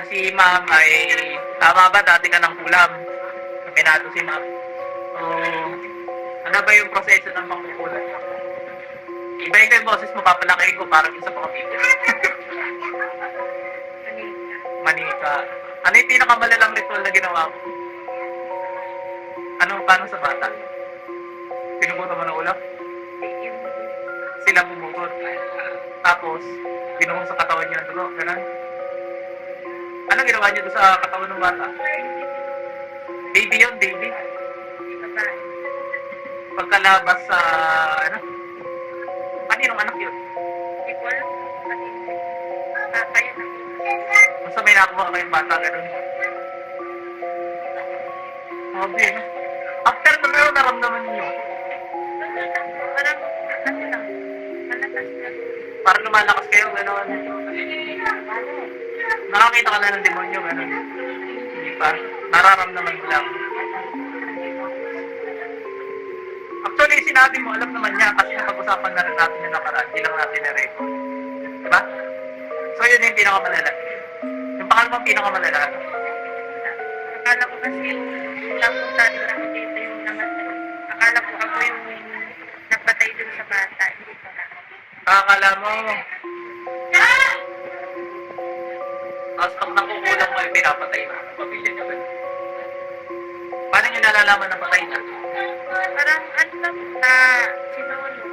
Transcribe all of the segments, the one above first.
Yan, si ma'am ay, tama ba, dati ka ng kulam? Kaminado si ma'am. So, ano ba yung proseso ng pangkukulam? Iba yung boses mo, papalaki ko parang isa pa kapitid. Manika. Ano yung pinakamalalang ritual na ginawa mo? Ano, paano sa bata? Pinubuto mo ng ulam? Sila bumukot. Tapos, binuhong sa katawan niya. Ano ginawa niyo sa katawan ng bata? Baby yun, baby. Pagkalabas sa, ano? Kaninong anak yun? Basta may nakuha kayong bata, gano'n. Sabi, no? After na meron naramdaman niyo, parang lumalakas kayo, gano'n. Nakakita ka na ng demonyo, gano'n. Hindi pa. Nararamdaman mo lang. Actually, sinabi mo, alam naman niya kasi napag-usapan na rin natin yung nakaraan, hindi lang natin na-record. Diba? So, yun yung pinakamalala. Yung pangalawang pinakamalala. Akala ko kasi yung lang dito yung namatay. Akala ko ako yung napatay dun sa bata. Hindi pala. Akala mo, tapos pag nakukulang mo yung pinapatay na ang pamilya niyo. ganun. Paano nyo nalalaman na patay na? Parang ano lang na sinolo.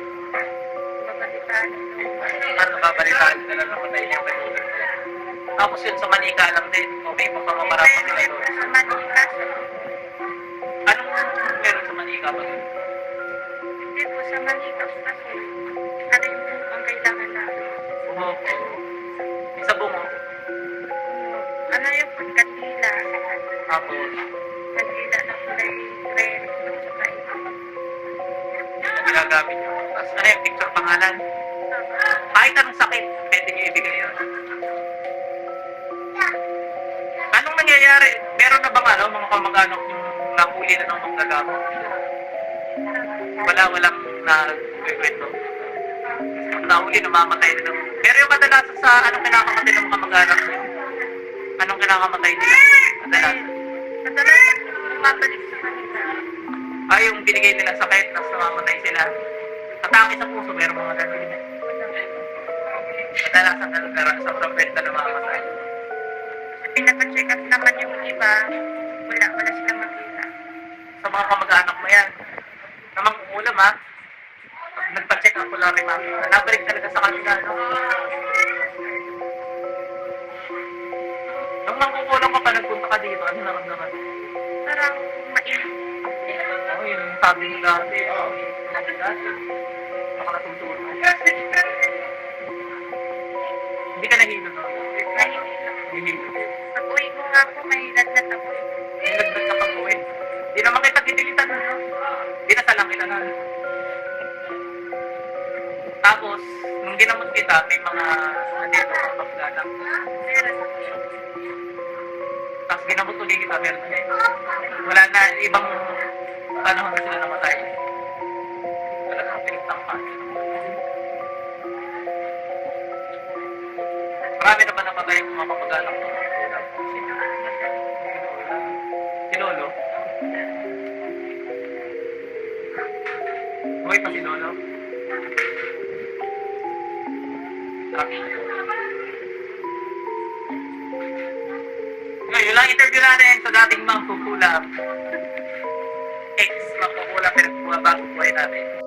Babalitaan. Paano babalitaan na lang na patay niya? Tapos yun sa Manika lang din, o may pagkakamarapa nila doon. Sa Manila. Anong meron sa Manika ba? Hindi po sa Manila kasi ano yung ang kailangan namin. Bumoko. Tapos, Kandila na red. Tsaka yung ginagamit nyo. Tapos ano yung picture pangalan? Kahit anong sakit, pwede nyo ibigay yun. Anong nangyayari? Meron na bang ano, mga kamag-anak yung nahuli na ng manggagamot? Wala, walang nagkikwento. Nahuli, namamatay na lang. Pero yung kadalasan sa anong kinakamatay ng mga kamag-anak nyo? Anong kinakamatay nila? Kadalasan. Kadalasan bumabalik sa Manila. Ay, yung binigay nila sakit, tapos namamatay sila. Atake sa puso, meron mga ganun. Kadalasan na lugar, sa propeta na mamamatay. Pinapacheck up naman yung iba. Wala, wala silang makita. Sa mga kamag-anak mo yan. Sa mga ulam ha. Pag nagpa-check up wala rin makita. Nabalik talaga sa kanila, no? Nung mangkukulang ka pa, nagpunta ka dito, ano naramdaman? Parang mainit. Oh, yung sabi mo dati, oh, sabi dati. Baka natuturo. Hindi ka nahilo, no? Nahilo. Pag uwi ko nga po, may lagnat ako. Nagdag ka pag uwi. Di naman kita didilitan na, no? Di na salang kita na. Tapos, nung ginamot kita, may mga, ano mga paglalang. Tapos ginamot ulit kita, ulit. Wala na, ibang panahon na sila namatay. Wala na pinagtampan. Marami na ba namatay yung mga kapag-anak mo? Si Lolo? Buhay pa si Lolo? Grabe. Ngayon, lang interview natin sa dating mga kukulap. Ex, mga kukulap, pero bagong buhay natin.